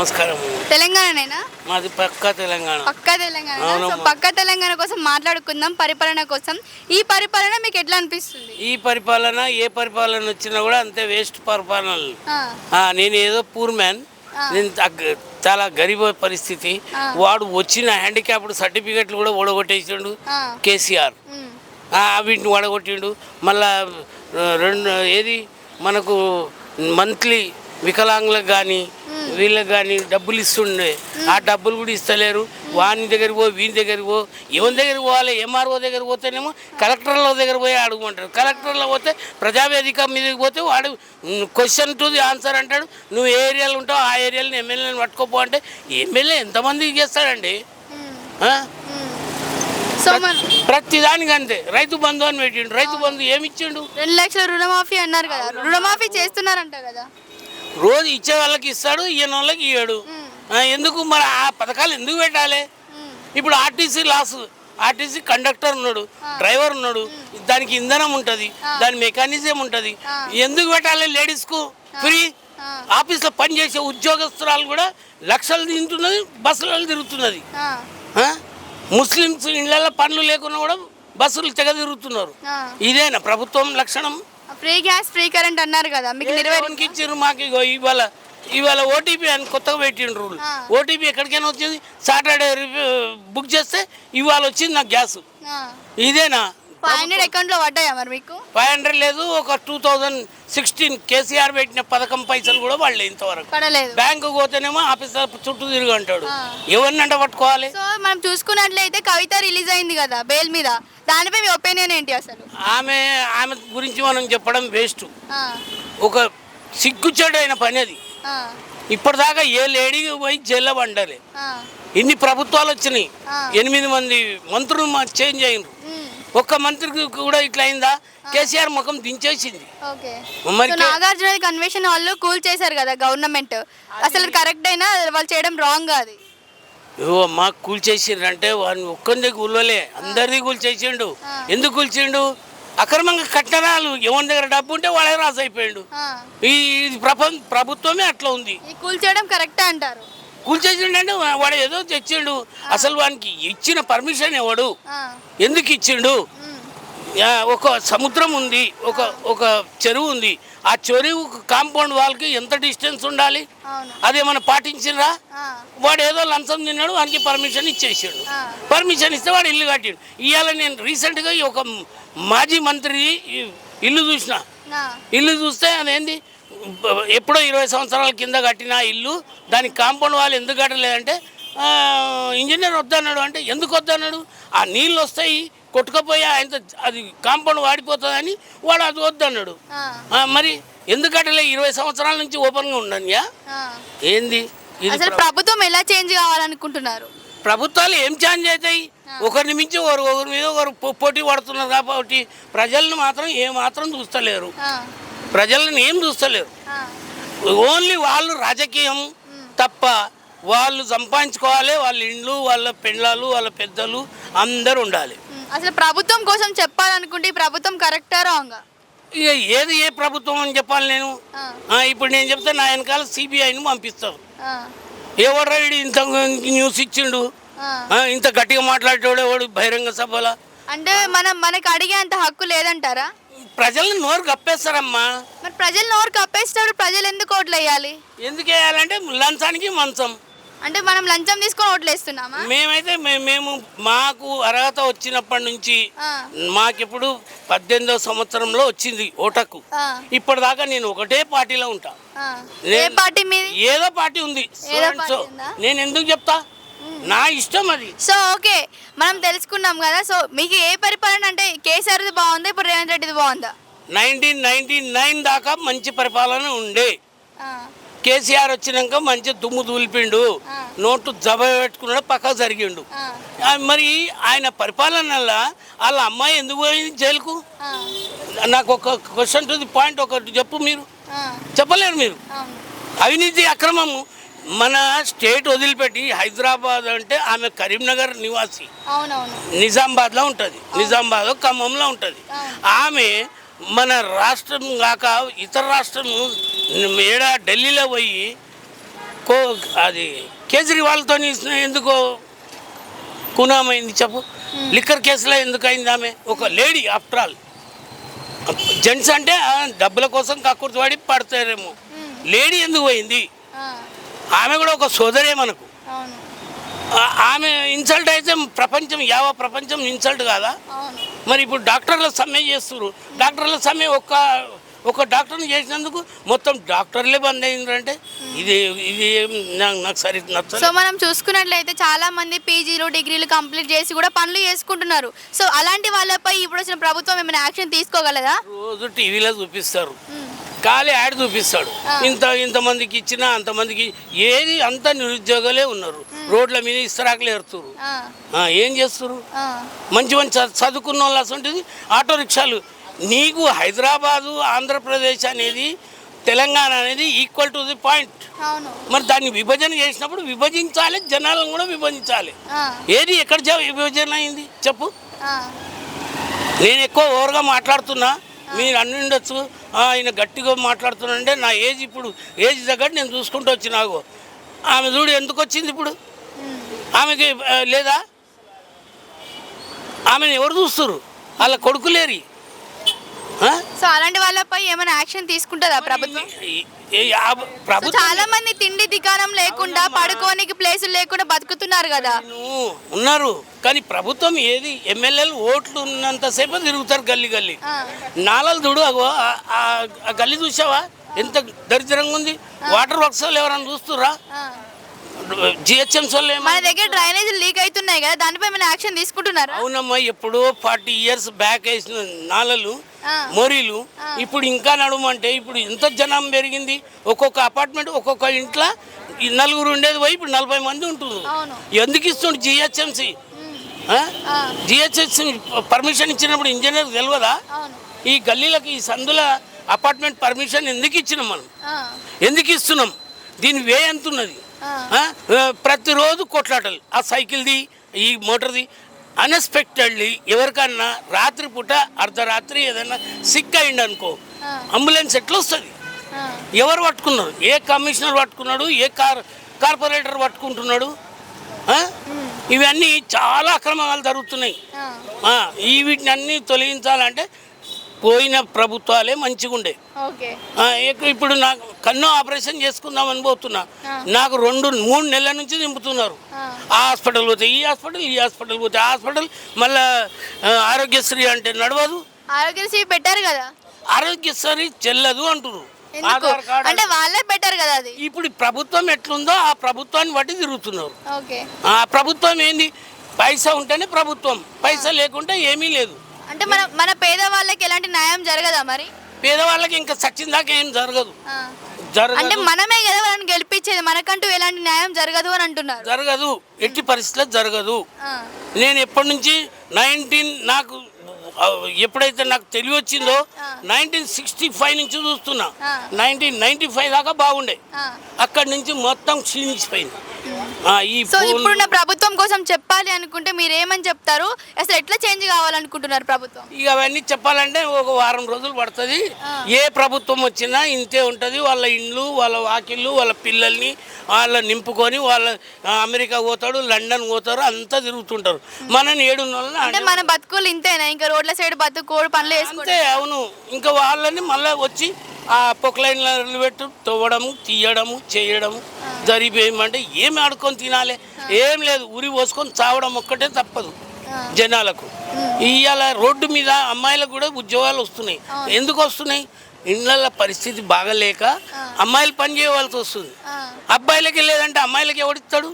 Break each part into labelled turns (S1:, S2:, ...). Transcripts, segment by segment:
S1: నమస్కారం
S2: తెలంగాణనేనా?
S1: మాది పక్క తెలంగాణ.
S2: పక్కా తెలంగాణ. సో. పక్కా తెలంగాణ కోసం మాట్లాడుకుందాం పరిపాలన కోసం. ఈ పరిపాలన మీకు ఎట్లా అనిపిస్తుంది?
S1: ఈ పరిపాలన ఏ పరిపాలన వచ్చినా కూడా అంతే వేస్ట్ పరిపాలనలు.
S2: ఆ,
S1: నేను ఏదో పూర్ మ్యాన్. నేను చాలా గరీబ్ పరిస్థితి. వాడు వచ్చిన హ్యాండిక్యాప్డ్ సర్టిఫికెట్లు కూడా ఓడగొట్టేసిండు కేసీఆర్. వీటిని ఓడగొట్టిండు మళ్ళా రెండు ఏది? మనకు మంత్లీ వికలాంగులకు కానీ వీళ్ళకి కానీ డబ్బులు ఇస్తుండే. ఆ డబ్బులు కూడా ఇస్తలేరు. వాని దగ్గరికి పో వీని దగ్గరికి పో. ఎవరి దగ్గరికి పోవాలి? ఎంఆర్ఓ దగ్గరికి పోతేనేమో కలెక్టర్ల దగ్గర పోయి అడుగుమంటారు. కలెక్టర్లో పోతే ప్రజావేదిక మీదకి పోతే వాడు క్వశ్చన్ టు ది ఆన్సర్ అంటాడు. నువ్వు ఏ ఏరియాలో ఉంటావు ఆ ఏరియాలో ఎమ్మెల్యేని పట్టుకోపో అంటే ఎమ్మెల్యే ఎంతమంది చేస్తాడండి?
S2: ఉమ్,
S1: ఆ?
S2: ఉమ్. సో మన
S1: ప్రతి దానికి అంతే. రైతు బంధు అని పెట్టిండు. రైతు బంధు ఏమి ఇచ్చిండు?
S2: రెండు లక్షల రుణమాఫీ అన్నారు కదా. రుణమాఫీ చేస్తున్నారంట కదా.
S1: రోజు ఇచ్చే వాళ్ళకి ఇస్తాడు ఇయ్యని వాళ్ళకి ఇయ్యాడు. ఆ, ఎందుకు మరి ఆ పథకాలు ఎందుకు పెట్టాలి? ఇప్పుడు ఆర్టీసీ లాస్ ఆర్టీసీ కండక్టర్ ఉన్నాడు డ్రైవర్ ఉన్నాడు దానికి ఇంధనం ఉంటుంది దాని మెకానిజం ఉంటుంది. ఎందుకు పెట్టాలి లేడీస్కు? ఫ్రీ. ఆఫీస్లో పనిచేసే ఉద్యోగస్తురాలు కూడా లక్షలు తింటున్నది బస్సులలో తిరుగుతున్నది? ముస్లిమ్స్ ఇళ్ళల్లో పనులు లేకున్నా కూడా బస్సులు తెగ తిరుగుతున్నారు. ఇదేనా ప్రభుత్వం లక్షణం?
S2: ఫ్రీ గ్యాస్ ఫ్రీ కరెంట్ అన్నారు కదా మీకు నెరవేరు
S1: ఎవరికి ఇచ్చారు మాకు ఇగో ఇవాళ ఇవాళ ఓటీపీ అని కొత్తగా పెట్టిండ్రు రూల్. ఓటీపీ ఎక్కడికైనా వచ్చింది సాటర్డే బుక్ చేస్తే ఇవాళ వచ్చింది నాకు గ్యాస్. ఇదేనా?
S2: ఫైవ్ హండ్రెడ్ అకౌంట్లో పడ్డాయా మరి మీకు?
S1: ఫైవ్ హండ్రెడ్ లేదు ఒక టూ థౌజండ్ సిక్స్టీన్ కేసీఆర్ పెట్టిన పథకం పైసలు కూడా వాళ్ళే ఇంతవరకు.
S2: పడలేదు.
S1: బ్యాంకు పోతేనేమో ఆఫీసర్ చుట్టూ తిరిగి అంటాడు.
S2: ఆ.
S1: ఎవరినంట పట్టుకోవాలి?
S2: సో మనం చూసుకున్నట్లయితే కవిత రిలీజ్ అయింది కదా బెయిల్ మీద. దానిపై మీ ఒపీనియన్ ఏంటి అసలు?
S1: ఆమె ఆమె గురించి మనం చెప్పడం వేస్ట్.
S2: ఆ,
S1: ఒక సిగ్గుచెడైన పని అది.
S2: ఆ,
S1: ఇప్పటిదాకా ఏ లేడీకి పోయి జైల్లో పండాలి
S2: ఆ,
S1: ఇన్ని ప్రభుత్వాలు వచ్చినాయి.
S2: ఆ.
S1: ఎనిమిది మంది మంత్రులు మా చేంజ్ అయినరు.
S2: ఉమ్,
S1: ఒక్క మంత్రికి కూడా ఇట్లా అయిందా? కేసీఆర్ ముఖం దించేసింది. మరి
S2: నాగార్జున కన్వెన్షన్ హాల్లో కూల్ చేశారు కదా గవర్నమెంట్. అసలు కరెక్ట్ అయినా వాళ్ళు చేయడం రాంగ్ అది.
S1: ఓ మాకు కూల్చేసిండ్రంటే వాడిని ఒక్కరిది కూలలే. అందరిది కూల్చేసిండు ఎందుకు కూల్చిండు అక్రమంగా కట్టడాలు ఎవరి దగ్గర డబ్బు ఉంటే వాళ్ళే
S2: ఆ,
S1: ఈ ప్రపంచ ప్రభుత్వమే అట్లా ఉంది.
S2: ఈ కూల్ చేయడం కరెక్టే అంటారు.
S1: కూల్చేసిండంటే వాడు ఏదో తెచ్చిండు. అసలు వానికి ఇచ్చిన పర్మిషన్ ఎవడు? ఎందుకు ఇచ్చిండు? ఒక సముద్రం ఉంది ఒక ఒక చెరువు ఉంది. ఆ చెరువు కాంపౌండ్ వాళ్ళకి ఎంత డిస్టెన్స్ ఉండాలి?
S2: అవును.
S1: అదేమన్నా పాటించినరా వాడు ఏదో లంచం తిన్నాడు వానికి పర్మిషన్ ఇచ్చేసాడు. పర్మిషన్ ఇస్తే వాడు ఇల్లు కట్టాడు. ఇవాళ నేను రీసెంట్గా ఈ ఒక మాజీ మంత్రి ఇల్లు చూసిన. ఇల్లు చూస్తే అదేంది? ఎప్పుడో ఇరవై సంవత్సరాల కింద కట్టిన ఇల్లు దానికి కాంపౌండ్ వాళ్ళు ఎందుకు కట్టలేదంటే ఇంజనీర్ వద్దన్నాడు అంటే ఎందుకు వద్దన్నాడు? ఆ నీళ్ళు వస్తాయి కొట్టుకపోయి ఆయన అది కాంపౌండ్ వాడిపోతుందని వాడు అది వద్దన్నాడు. మరి ఎందుకు కట్టలే? ఇరవై సంవత్సరాల నుంచి ఓపెన్గా ఉండనియా
S2: ఆ.
S1: ఏంది?
S2: అసలు ప్రభుత్వం ఎలా చేంజ్ కావాలనుకుంటున్నారు?
S1: ప్రభుత్వాలు ఏం ఛాన్స్ అవుతాయి? ఒకరిని మించి ఒకరు ఒకరి మీద ఒకరు పోటీ పడుతున్నారు కాబట్టి ప్రజలను మాత్రం ఏ మాత్రం చూస్తలేరు ప్రజలను ఏం చూస్తలేరు ఓన్లీ వాళ్ళు రాజకీయం తప్ప వాళ్ళు సంపాదించుకోవాలి వాళ్ళ ఇండ్లు వాళ్ళ పెండ్లాలు వాళ్ళ పెద్దలు అందరూ ఉండాలి.
S2: అసలు ప్రభుత్వం కోసం చెప్పాలనుకుంటే ప్రభుత్వం కరెక్టా రాంగా?
S1: ఇక ఏది ఏ ప్రభుత్వం అని చెప్పాలి నేను? ఇప్పుడు నేను చెప్తే నా వెనకాల సిబిఐని పంపిస్తాను
S2: ఆ,
S1: ఎవరు వీడు ఇంత న్యూస్ ఇచ్చిండు? ఇంత గట్టిగా మాట్లాడేవాడు ఎవడు? బహిరంగ సభలో?
S2: అంటే మనం మనకు అడిగే అంత హక్కు లేదంటారా?
S1: ప్రజల్ని నోరు కప్పేస్తారమ్మా.
S2: మరి ప్రజలు నోరు కప్పేస్తాడు ప్రజలు ఎందుకు ఓట్లు వేయాలి?
S1: ఎందుకు వేయాలంటే లంచానికి మంచం.
S2: అంటే మనం లంచం తీసుకొని ఓట్లు వేస్తున్నామా?
S1: మేమైతే మే- మేము మాకు అర్హత వచ్చినప్పటి నుంచి
S2: ఆ,
S1: మాకెప్పుడు పద్దెనిమిదవ సంవత్సరంలో వచ్చింది ఓటకు
S2: ఆ,
S1: ఇప్పటిదాకా నేను ఒకటే పార్టీలో ఉంటా.
S2: ఆ. ఏ
S1: నేను-
S2: పార్టీ మీది?
S1: ఏదో ఉంది.
S2: పార్టీ ఉందా?
S1: నేను ఎందుకు చెప్తా? నా ఇష్టం అది.
S2: So okay. మనం తెలుసుకున్నాం కదా సో మీకు ఏ పరిపాలన అంటే కేసీఆర్ది బాగుందా ఇప్పుడు రేవంత్ రెడ్డిది బాగుందా?
S1: నైన్టీన్ నైన్టీ నైన్ దాకా మంచి పరిపాలన ఉండే. కేసీఆర్ వచ్చినాక మంచి దుమ్ము దూలిపిండు. నోటు జబ పెట్టుకున్నాడు పక్కకు జరిగిండు. మరి ఆయన పరిపాలనలో వాళ్ళ అమ్మాయి ఎందుకు పోయింది జైలుకు? నాకు ఒక క్వశ్చన్ టు ది పాయింట్ ఒకటి చెప్పు మీరు. చెప్పలేరు మీరు.
S2: అవును.
S1: అవినీతి అక్రమము. మన స్టేట్ వదిలిపెట్టి హైదరాబాద్ అంటే ఆమె కరీంనగర్ నివాసి. నిజామాబాద్లో ఉంటుంది. నిజామాబాద్ ఖమ్మంలో ఉంటుంది. ఆమె మన రాష్ట్రం కాక ఇతర రాష్ట్రం ఏడా ఢిల్లీలో పోయి కో అది కేజ్రీవాల్తో ఎందుకో కునామైంది చెప్పు. లిక్కర్ కేసులో ఎందుకు అయింది ఆమె? ఒక లేడీ ఆఫ్టర్ ఆల్. జెంట్స్ అంటే డబ్బుల కోసం కక్కుర్తిపడి పడతారేమో. లేడీ ఎందుకు పోయింది? ఆమె కూడా ఒక సోదరే మనకు. ఆమె ఇన్సల్ట్ అయితే ప్రపంచం యావ ప్రపంచం ఇన్సల్ట్ కాదా? మరి ఇప్పుడు డాక్టర్ల సమ్మె చేస్తున్నారు డాక్టర్ల సమ్మె ఒక్క ఒక డాక్టర్ని చేసినందుకు మొత్తం డాక్టర్లే బంద్ అయిందంటే ఇది ఇది నాకు సరి
S2: సో
S1: నచ్చలేదు
S2: మనం చూసుకున్నట్లయితే చాలా మంది పీజీలు డిగ్రీలు కంప్లీట్ చేసి కూడా పనులు చేసుకుంటున్నారు. సో అలాంటి వాళ్ళపై ఇప్పుడు వచ్చిన ప్రభుత్వం ఏమైనా యాక్షన్ తీసుకోగలదా?
S1: రోజు టీవీలో చూపిస్తారు. ఖాళీ యాడ్ చూపిస్తాడు. ఇంత ఇంతమందికి ఇచ్చినా అంతమందికి ఏది అంత నిరుద్యోగులే ఉన్నారు. రోడ్ల మీద ఇస్తరాకులు ఏరుతురు ఏం చేస్తారు మంచి మంచి చదువుకున్న వాళ్ళు అసలు ఆటో రిక్షాలు. నీకు హైదరాబాదు ఆంధ్రప్రదేశ్ అనేది తెలంగాణ అనేది ఈక్వల్ టు ది పాయింట్ మరి దాన్ని విభజన చేసినప్పుడు విభజించాలి జనాలను కూడా విభజించాలి. ఏది ఎక్కడ విభజన అయింది? చెప్పు. నేను ఎక్కువ ఓవర్గా మాట్లాడుతున్నా. మీరు అన్ని ఉండొచ్చు. ఆయన గట్టిగా మాట్లాడుతున్నా నా ఏజ్ ఇప్పుడు ఏజ్ దగ్గర నేను చూసుకుంటూ వచ్చినాగు ఆమె చూడు ఎందుకు వచ్చింది ఇప్పుడు? ఆమెకి లేదా? ఆమెను ఎవరు చూస్తారు వాళ్ళ కొడుకులేరి. ఆ?
S2: సో అలాంటి వాళ్ళపై ఏమైనా యాక్షన్ తీసుకుంటుందా ప్రభుత్వం? చాలా మంది తిండి దిగానం లేకుండా పడుకోనికి ప్లేసులు లేకుండా బతుకుతున్నారు కదా.
S1: ఉన్నారు. కానీ ప్రభుత్వం ఏది? ఎమ్మెల్యేలు ఓట్లు ఉన్నంతసేపు తిరుగుతారు గల్లీ గల్లీ. నాలలు చూడు అగో ఆ- గల్లీ చూసావా? ఎంత దరిద్రంగా ఉంది. వాటర్ వర్క్స్ వాళ్ళు ఎవరైనా చూస్తురా. జిహెచ్ఎంస్ వాళ్ళు
S2: మన దగ్గర డ్రైనేజ్ అవుతున్నాయి కదా దానిపై ఏమైనా యాక్షన్ తీసుకుంటున్నారా?
S1: అవునమ్మా ఎప్పుడో ఫార్టీ ఇయర్స్ బ్యాక్ వేసిన నాలలు. మోరీలు ఇప్పుడు ఇంకా నడమంటే ఇప్పుడు ఎంత జనం పెరిగింది. ఒక్కొక్క అపార్ట్మెంట్ ఒక్కొక్క ఇంట్లో ఈ నలుగురు ఉండేది పోయి ఇప్పుడు నలభై మంది ఉంటుంది ఎందుకు ఇస్తుండు జిహెచ్ఎంసి? జిహెచ్ఎంసి పర్మిషన్ ఇచ్చినప్పుడు ఇంజనీర్ తెలియదా ఈ గల్లీలకు ఈ సందుల అపార్ట్మెంట్ పర్మిషన్ ఎందుకు ఇచ్చినాం మనం? ఎందుకు ఇస్తున్నాం? దీని వే ఎంత ఉన్నది ప్రతిరోజు కొట్లాటలు. ఆ సైకిల్ది ఈ మోటార్ది అన్ఎక్స్పెక్టెడ్లీ ఎవరికన్నా రాత్రిపూట అర్ధరాత్రి ఏదైనా సిక్ అయింది అనుకో. అంబులెన్స్ ఎట్లా వస్తుంది ఎవరు పట్టుకున్నారు? ఏ కమిషనర్ పట్టుకున్నాడు? ఏ కార్ కార్పొరేటర్ పట్టుకుంటున్నాడు? ఇవన్నీ చాలా అక్రమాలు జరుగుతున్నాయి. ఈ వీటిని అన్నీ తొలగించాలంటే పోయిన ప్రభుత్వాలే మంచిగా ఉండే ఇప్పుడు నాకు కన్ను ఆపరేషన్ చేసుకుందామని పోతున్నా.
S2: ఆ.
S1: నాకు రెండు మూడు నెలల నుంచి దింపుతున్నారు
S2: ఆ,
S1: హాస్పిటల్ పోతే ఈ హాస్పిటల్ ఈ హాస్పిటల్ పోతే ఆ హాస్పిటల్. మళ్ళా ఆరోగ్యశ్రీ అంటే నడవదు.
S2: ఆరోగ్యశ్రీ పెట్టారు కదా?
S1: ఆరోగ్యశ్రీ చెల్లదు అంటున్నారు
S2: అంటే వాళ్ళే కదా అది?
S1: ఇప్పుడు ప్రభుత్వం ఎట్లుందో ఆ ప్రభుత్వాన్ని బట్టి తిరుగుతున్నారు. ఆ ప్రభుత్వం ఏంది? పైసా ఉంటేనే ప్రభుత్వం. పైసా లేకుంటే ఏమీ లేదు.
S2: అంటే మన మన పేదవాళ్ళకి ఎలాంటి న్యాయం జరగదా మరి?
S1: పేదవాళ్ళకి ఇంకా సచ్చిన దాకా ఏం జరగదు.
S2: అంటే
S1: జరగదు.
S2: మనమే కదా వాళ్ళని గెలిపించేది మనకంటూ ఎలాంటి న్యాయం జరగదు అని అంటున్నారు.
S1: జరగదు. ఎట్టి పరిస్థితుల్లో జరగదు.
S2: ఆ,
S1: నేను ఎప్పటి నుంచి నైన్టీన్ నాకు ఆ, ఎప్పుడైతే నాకు తెలివి వచ్చిందో నైన్టీన్ సిక్స్టీ ఫైవ్ నుంచి చూస్తున్నా.
S2: ఆ.
S1: నైన్టీన్ నైన్టీ ఫైవ్ దాకా బాగుండే.
S2: ఆ.
S1: అక్కడి నుంచి మొత్తం క్షీణించిపోయింది. ఆ, ఈ
S2: సో
S1: ఫోన్
S2: ఇప్పుడున్న ప్రభుత్వం కోసం చెప్పాలి అనుకుంటే మీరు ఏమని చెప్తారు? అసలు ఎట్లా చేంజ్ కావాలనుకుంటున్నారు ప్రభుత్వం?
S1: ఇక అవన్నీ చెప్పాలంటే ఒక వారం రోజులు పడుతుంది. ఏ ప్రభుత్వం వచ్చినా ఇంతే ఉంటుంది. వాళ్ళ ఇండ్లు వాళ్ళ వాకిళ్ళు వాళ్ళ పిల్లల్ని వాళ్ళ నింపుకొని వాళ్ళ అమెరికా పోతాడు లండన్ పోతారు అంతా తిరుగుతుంటారు. మనని వాళ్ళని
S2: అంటే మన బతుకులు ఇంతేనా? ఇంకా రోడ్ల సైడ్ బతుకోడు పనులు
S1: అంతే అవును. ఇంకా వాళ్ళని మళ్ళీ వచ్చి ఆ పొక్లైన్లు పెట్టు తవ్వడము తీయడము చేయడము జరిపోయమంటే ఏమి ఆడుకొని తినాలి? ఏం లేదు ఉరి పోసుకొని చావడం ఒక్కటే తప్పదు జనాలకు. ఇవాళ రోడ్డు మీద అమ్మాయిలకు కూడా ఉద్యోగాలు వస్తున్నాయి. ఎందుకు వస్తున్నాయి? ఇళ్ళ పరిస్థితి బాగలేక అమ్మాయిలు పని చేయవలసి వస్తుంది. అబ్బాయిలకి లేదంటే అమ్మాయిలకి ఎవడిస్తాడు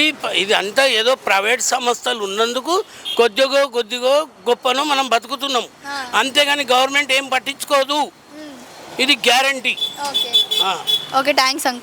S1: ఈ ఇది అంతా ఏదో ప్రైవేట్ సంస్థలు ఉన్నందుకు కొద్దిగో కొద్దిగో గొప్పనో మనం బతుకుతున్నాం. అంతేగాని గవర్నమెంట్ ఏం పట్టించుకోదు. ఇది guarantee.
S2: Okay. Okay thanks uncle.